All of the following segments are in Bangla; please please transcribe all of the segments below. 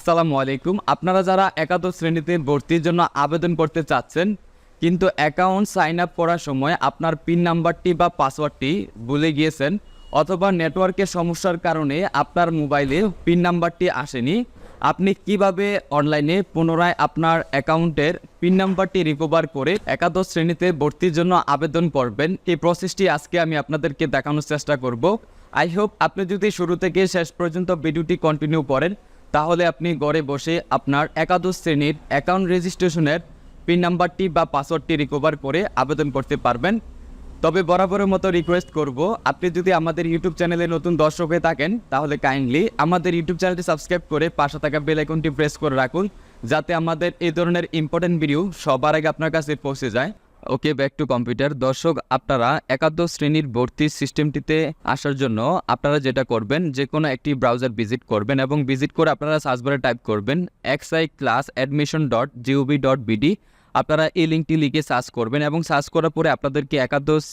আসসালামু আলাইকুম। আপনারা যারা একাদশ শ্রেণীতে ভর্তির জন্য আবেদন করতে চাচ্ছেন, কিন্তু অ্যাকাউন্ট সাইন আপ করার সময় আপনার পিন নাম্বারটি বা পাসওয়ার্ডটি ভুলে গিয়েছেন অথবা নেটওয়ার্কের সমস্যার কারণে আপনার মোবাইলে পিন নাম্বারটি আসেনি, আপনি কীভাবে অনলাইনে পুনরায় আপনার অ্যাকাউন্টের পিন নাম্বারটি রিকভার করে একাদশ শ্রেণীতে ভর্তির জন্য আবেদন করবেন? এই প্রসেসটি আজকে আমি আপনাদেরকে দেখানোর চেষ্টা করব। আই হোপ আপনি যদি শুরু থেকে শেষ পর্যন্ত ভিডিওটি কন্টিনিউ করেন তাহলে আপনি ঘরে বসে আপনার একাদশ শ্রেণির অ্যাকাউন্ট রেজিস্ট্রেশনের পিন নাম্বারটি বা পাসওয়ার্ডটি রিকভার করে আবেদন করতে পারবেন। তবে বরাবরের মতো রিকোয়েস্ট করব, আপনি যদি আমাদের ইউটিউব চ্যানেলে নতুন দর্শক হয়ে থাকেন, তাহলে কাইন্ডলি আমাদের ইউটিউব চ্যানেলটি সাবস্ক্রাইব করে পাশে থাকা বেল আইকনটি প্রেস করে রাখুন, যাতে আমাদের এই ধরনের ইম্পর্টেন্ট ভিডিও সবার আগে আপনার কাছে পৌঁছে যায়। Okay, back to computer. দর্শক, আপনারা একাদশ শ্রেণির ভর্তি সিস্টেমটিতে আসার জন্য আপনারা যেটা করবেন যে কোনো একটি ব্রাউজার ভিজিট করবেন এবং ভিজিট করে আপনারা সার্চ বারে টাইপ করবেন X I class admission dot G O V dot BD আপনারা এই লিঙ্কটি লিখে সার্চ করবেন এবং সার্চ করার পরে আপনাদেরকে একাদশ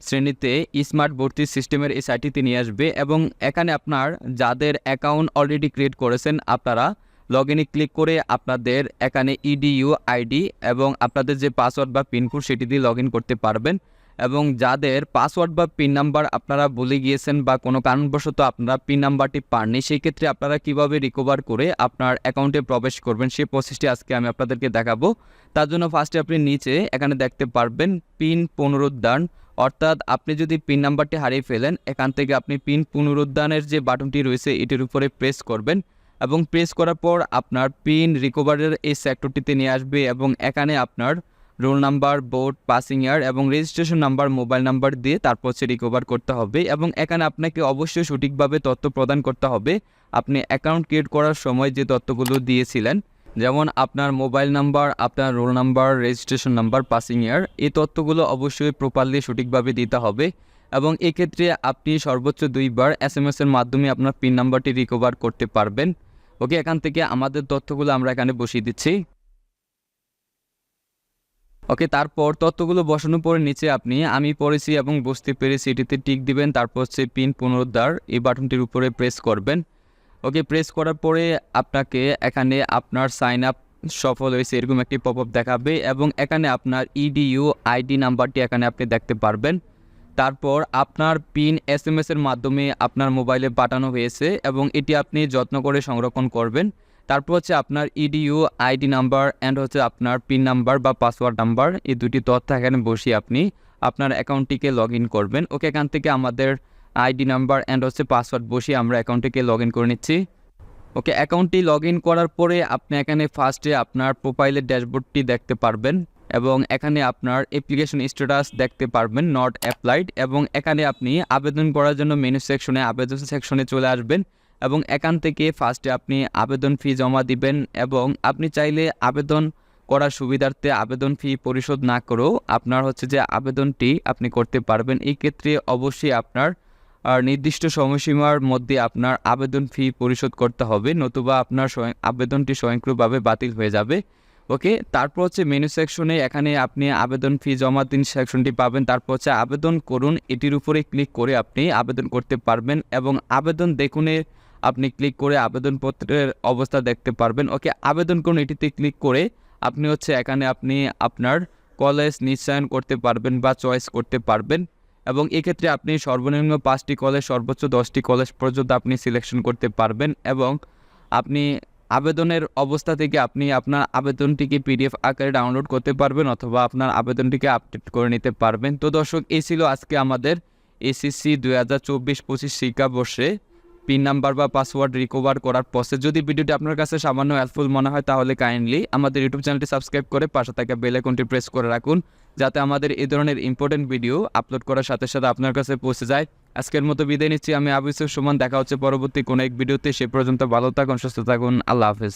শ্রেণীতে স্মার্ট ভর্তি সিস্টেমের এই সাইটটিতে নিয়ে আসবে এবং এখানে আপনার যাদের অ্যাকাউন্ট অলরেডি ক্রিয়েট করেছেন, আপনারা লগ ইনে ক্লিক করে আপনাদের এখানে E ইডিইউ আইডি এবং আপনাদের যে পাসওয়ার্ড বা পিনকোড সেটি দিয়ে লগ করতে পারবেন এবং যাদের পাসওয়ার্ড বা পিন নাম্বার আপনারা ভুলে গিয়েছেন বা কোনো কারণবশত আপনারা পিন নাম্বারটি পাননি, সেই ক্ষেত্রে আপনারা কীভাবে রিকভার করে আপনার অ্যাকাউন্টে প্রবেশ করবেন সেই প্রসেসটি আজকে আমি আপনাদেরকে দেখাবো। তার জন্য ফার্স্টে আপনি নিচে এখানে দেখতে পারবেন পিন পুনরুদ্ধার। অর্থাৎ আপনি যদি পিন নাম্বারটি হারিয়ে ফেলেন, এখান থেকে আপনি পিন পুনরুদ্ধানের যে বাটনটি রয়েছে, এটির উপরে প্রেস করবেন। এবং প্রেস করার পর আপনার পিন রিকভারের এই সেক্টরটিতে নিয়ে আসবে এবং এখানে আপনার roll number board passing year এবং রেজিস্ট্রেশন নাম্বার মোবাইল নাম্বার দিয়ে তারপর হচ্ছে রিকভার করতে হবে এবং এখানে আপনাকে অবশ্যই সঠিকভাবে তথ্য প্রদান করতে হবে। আপনি অ্যাকাউন্ট ক্রিয়েট করার সময় যে তথ্যগুলো দিয়েছিলেন, যেমন আপনার মোবাইল নাম্বার আপনার roll number registration number passing year এই তথ্যগুলো অবশ্যই প্রপারলি সঠিকভাবে দিতে হবে এবং এক্ষেত্রে আপনি সর্বোচ্চ দুইবার এস এম এর মাধ্যমে আপনার পিন নাম্বারটি রিকভার করতে পারবেন। ওকে, এখান থেকে আমাদের তথ্যগুলো আমরা এখানে বসিয়ে দিচ্ছি। ওকে, তারপর তথ্যগুলো বসানোর পরে নিচে আপনি, আমি পড়েছি এবং বসতে পেরেছি। এটিতে টিক দিবেন, তারপর হচ্ছে পিন পুনরুদ্ধার, এই বাটনটির উপরে প্রেস করবেন। ওকে, প্রেস করার পরে আপনাকে এখানে আপনার সাইন আপ সফল হয়েছে, এরকম একটি পপ আপ দেখাবে এবং এখানে আপনার E ইডিইউ আইডি নাম্বারটি এখানে আপনি দেখতে পারবেন। তারপর আপনার পিন এস এম এর মাধ্যমে আপনার মোবাইলে পাঠানো হয়েছে এবং এটি আপনি যত্ন করে সংরক্ষণ করবেন। তারপর হচ্ছে আপনার ইডিউ আইডি নাম্বার অ্যান্ড হচ্ছে আপনার পিন নাম্বার বা পাসওয়ার্ড নাম্বার এই দুটি তথ্য এখানে বসিয়ে আপনি আপনার অ্যাকাউন্টটিকে লগ ইন করবেন। ওকে, এখান থেকে আমাদের আইডি নাম্বার অ্যান্ড হচ্ছে পাসওয়ার্ড বসিয়ে আমরা অ্যাকাউন্টটিকে লগ ইন করে নিচ্ছি। ওকে অ্যাকাউন্টটি লগ ইন করার পরে আপনি এখানে ফার্স্টে আপনার প্রোফাইলের ড্যাশবোর্ডটি দেখতে পারবেন। এবং এখানে আপনার অ্যাপ্লিকেশন স্ট্যাটাস দেখতে পারবেন নট অ্যাপ্লাইড এবং এখানে আপনি আবেদন করার জন্য মেনু সেকশনে আবেদন সেকশনে চলে আসবেন এবং এখান থেকে ফার্স্টে আপনি আবেদন ফি জমা দিবেন এবং আপনি চাইলে আবেদন করার সুবিধার্থে আবেদন ফি পরিশোধ না করেও আপনার হচ্ছে যে আবেদনটি আপনি করতে পারবেন। এই ক্ষেত্রে অবশ্যই আপনার নির্দিষ্ট সময়সীমার মধ্যে আপনার আবেদন ফি পরিশোধ করতে হবে, নতুবা আপনার আবেদনটি স্বয়ংক্রিয়ভাবে বাতিল হয়ে যাবে। ওকে তারপর হচ্ছে মেনু সেকশনে এখানে আপনি আবেদন ফি জমা দিন সেকশনটি পাবেন। তারপর হচ্ছে আবেদন করুন, এটির উপরে ক্লিক করে আপনি আবেদন করতে পারবেন এবং আবেদন দেখুনে আপনি ক্লিক করে আবেদনপত্রের অবস্থা দেখতে পারবেন। ওকে আবেদন করুন, এটিতে ক্লিক করে আপনি হচ্ছে এখানে আপনি আপনার কলেজ নিশ্চয়ন করতে পারবেন বা চয়েস করতে পারবেন এবং এক্ষেত্রে আপনি সর্বনিম্ন পাঁচটি কলেজ সর্বোচ্চ দশটি কলেজ পর্যন্ত আপনি সিলেকশন করতে পারবেন এবং আপনি আবেদনের অবস্থা থেকে আপনি আপনার আবেদনটিকে পিডিএফ আকারে ডাউনলোড করতে পারবেন অথবা আপনার আবেদনটিকে আপডেট করে নিতে পারবেন। তো দর্শক, এই ছিল আজকে আমাদের এসএসসি দুই হাজার চব্বিশ পঁচিশ শিক্ষাবর্ষে পিন নাম্বার বা পাসওয়ার্ড রিকভার করার প্রসেস যদি ভিডিওটি আপনার কাছে সামান্য হেল্পফুল মনে হয়, তাহলে কাইন্ডলি আমাদের ইউটিউব চ্যানেলটি সাবস্ক্রাইব করে পাশে থাকা বেল আইকনটি প্রেস করে রাখুন, যাতে আমাদের এই ধরনের ইম্পর্টেন্ট ভিডিও আপলোড করার সাথে সাথে আপনার কাছে পৌঁছে যায়। আজকের মতো বিদায় নিচ্ছি। আমি আবিসুর সুমন, দেখা হচ্ছে পরবর্তী কোনো এক ভিডিওতে। সে পর্যন্ত ভালো থাকুন, সুস্থ থাকুন। আল্লাহ হাফেজ।